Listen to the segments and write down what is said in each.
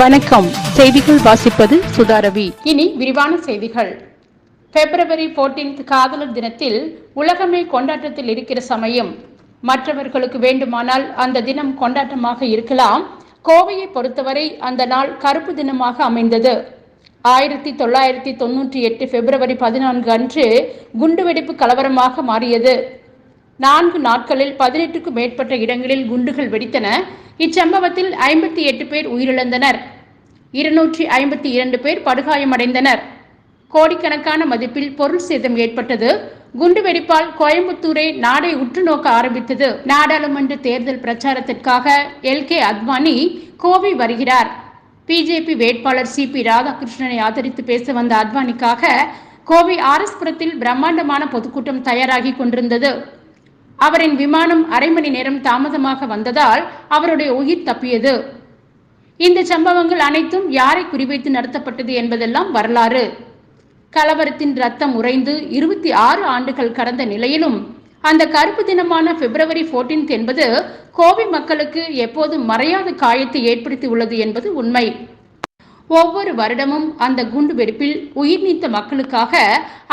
வணக்கம். செய்திகள் வாசிப்பது சுதாரவி இனி விரிவான செய்திகள். பிப்ரவரி 14th காதலர் தினத்தில் உலகமே கொண்டாட்டத்தில் இருக்கிற சமயம். மற்றவர்களுக்கு வேண்டுமானால் அந்த தினம் கொண்டாட்டமாக இருக்கலாம். கோவையை பொறுத்தவரை அந்த நாள் கருப்பு தினமாக அமைந்தது. ஆயிரத்தி தொள்ளாயிரத்தி தொண்ணூற்றி எட்டு பிப்ரவரி பதினான்கு அன்று குண்டுவெடிப்பு கலவரமாக மாறியது. நான்கு நாட்களில் பதினெட்டுக்கும் மேற்பட்ட இடங்களில் குண்டுகள் வெடித்தன. இச்சம்பவத்தில் ஐம்பத்தி எட்டு பேர் உயிரிழந்தனர். இருநூற்றி ஐம்பத்தி இரண்டு பேர் படுகாயமடைந்தனர். கோடிக்கணக்கான மதிப்பில் பொருள் சேதம் ஏற்பட்டது. குண்டுவெடிப்பால் கோயம்புத்தூரை நாடை உற்று நோக்க ஆரம்பித்தது. நாடாளுமன்ற தேர்தல் பிரச்சாரத்திற்காக எல். கே. அத்வானி கோவை வருகிறார். பிஜேபி வேட்பாளர் சி. பி. ராதாகிருஷ்ணனை ஆதரித்து பேச வந்த அத்வானிக்காக கோவை ஆர்எஸ்புரத்தில் பிரம்மாண்டமான பொதுக்கூட்டம் தயாராகி கொண்டிருந்தது. அவரின் விமானம் அரை மணி நேரம் தாமதமாக வந்ததால் அவருடைய உயிர் தப்பியது. இந்த சம்பவங்கள் அனைத்தும் யாரை குறிவைத்து நடத்தப்பட்டது என்பதெல்லாம் வரலாறு. கலவரத்தின் ரத்தம் உறைந்து இருபத்தி ஆறு ஆண்டுகள் கடந்த நிலையிலும் அந்த கருப்பு தினமான பிப்ரவரி 14th என்பது கோவை மக்களுக்கு எப்போதும் மறையாத காயத்தை ஏற்படுத்தி உள்ளது என்பது உண்மை. ஒவ்வொரு வருடமும் அந்த குண்டு வெடிப்பில் உயிர் நீத்த மக்களுக்காக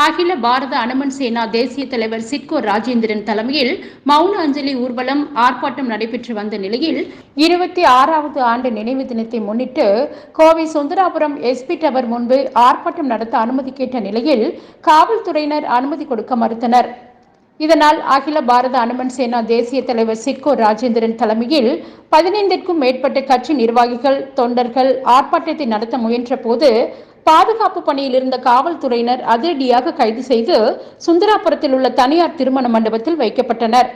அகில பாரத அனுமன் சேனா தேசிய தலைவர் சிட்கோ ராஜேந்திரன் தலைமையில் மௌன அஞ்சலி ஊர்வலம் ஆர்ப்பாட்டம் நடைபெற்று வந்த நிலையில் இருபத்தி ஆறாவது ஆண்டு நினைவு தினத்தை முன்னிட்டு கோவை சுந்தராபுரம் எஸ்பி டவர் முன்பு ஆர்ப்பாட்டம் நடத்த அனுமதி கேட்ட நிலையில் காவல்துறையினர் அனுமதி கொடுக்க மறுத்தனர். இதனால் அகில பாரத அனுமன் சேனா தேசிய தலைவர் சிக்கோ ராஜேந்திரன் தலைமையில் பதினைந்திற்கும் மேற்பட்ட கட்சி நிர்வாகிகள் தொண்டர்கள் ஆர்ப்பாட்டத்தை நடத்த முயன்ற போது பாதுகாப்பு பணியில் இருந்த காவல்துறையினர் அதிரடியாக கைது செய்து சுந்தராபுரத்தில் உள்ள தனியார் திருமண மண்டபத்தில் வைக்கப்பட்டனர்.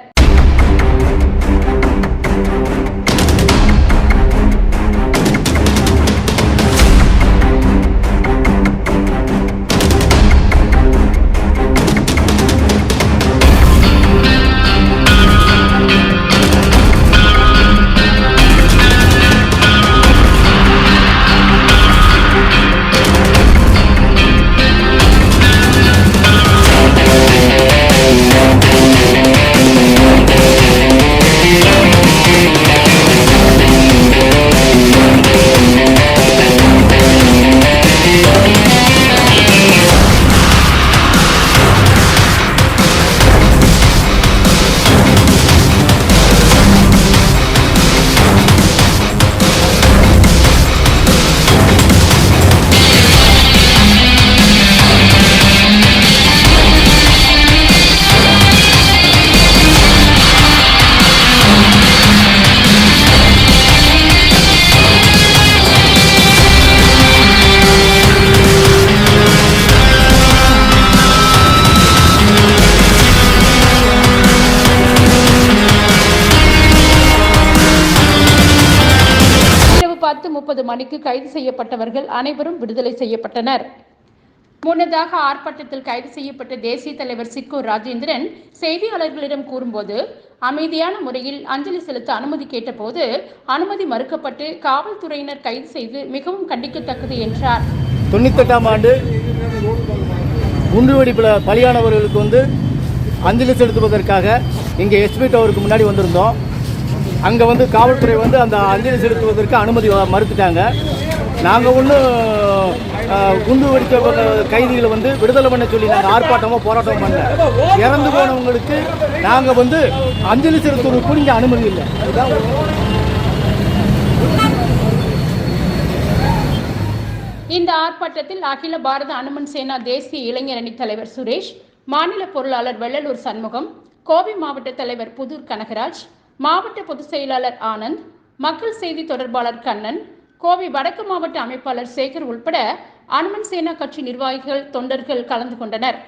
பத்து முப்பது மணிக்கு கைது செய்யப்பட்டவர்கள் அனைவரும் விடுதலை செய்யப்பட்டனர். முன்னதாக ஆர்ப்பாட்டத்தில் கைது செய்யப்பட்ட தேசிய தலைவர் சிக்கோ ராஜேந்திரன் செய்தியாளர்களிடம் கூறும்போது அமைதியான முறையில் அஞ்சலி செலுத்த அனுமதி கேட்டபோது அனுமதி மறுக்கப்பட்டு காவல்துறையினர் கைது செய்து மிகவும் கண்டிக்கத்தக்கது என்றார். தொண்ணூத்தெட்டாம் ஆண்டு குண்டுவெடிப்பில் பலியானவர்களுக்கு வந்து அஞ்சலி செலுத்துவதற்காக இங்கே எஸ்பி டவருக்கு முன்னாடி வந்திருந்தோம். அங்கே வந்து காவல்துறை வந்து அந்த அஞ்சலி செலுத்துவதற்கு அனுமதி மறுத்துட்டாங்க. நாங்கள் ஒன்றும் குண்டு வெடித்த கைதிகளை வந்து விடுதலை பண்ண சொல்லி நாங்கள் ஆர்ப்பாட்டமோ போராட்டமோ பண்ணல. இறந்து போனவங்களுக்கு நாங்கள் வந்து அஞ்சலி செலுத்துவதற்கு இங்கே அனுமதி இல்லை. இதுதான் இந்த ஆர்ப்பாட்டத்தில் அகில பாரத அனுமன் சேனா தேசிய இளைஞர் அணி தலைவர் சுரேஷ் மாநில பொருளாளர் வெள்ளலூர் சண்முகம் கோவை மாவட்ட தலைவர் புதூர் கனகராஜ் மாவட்ட பொதுச் செயலாளர் ஆனந்த் மக்கள் செய்தி தொடர்பாளர் கண்ணன் கோவை வடக்கு மாவட்ட அமைப்பாளர் சேகர் உள்பட அனுமன் சேனா கட்சி நிர்வாகிகள் தொண்டர்கள் கலந்து கொண்டனர்.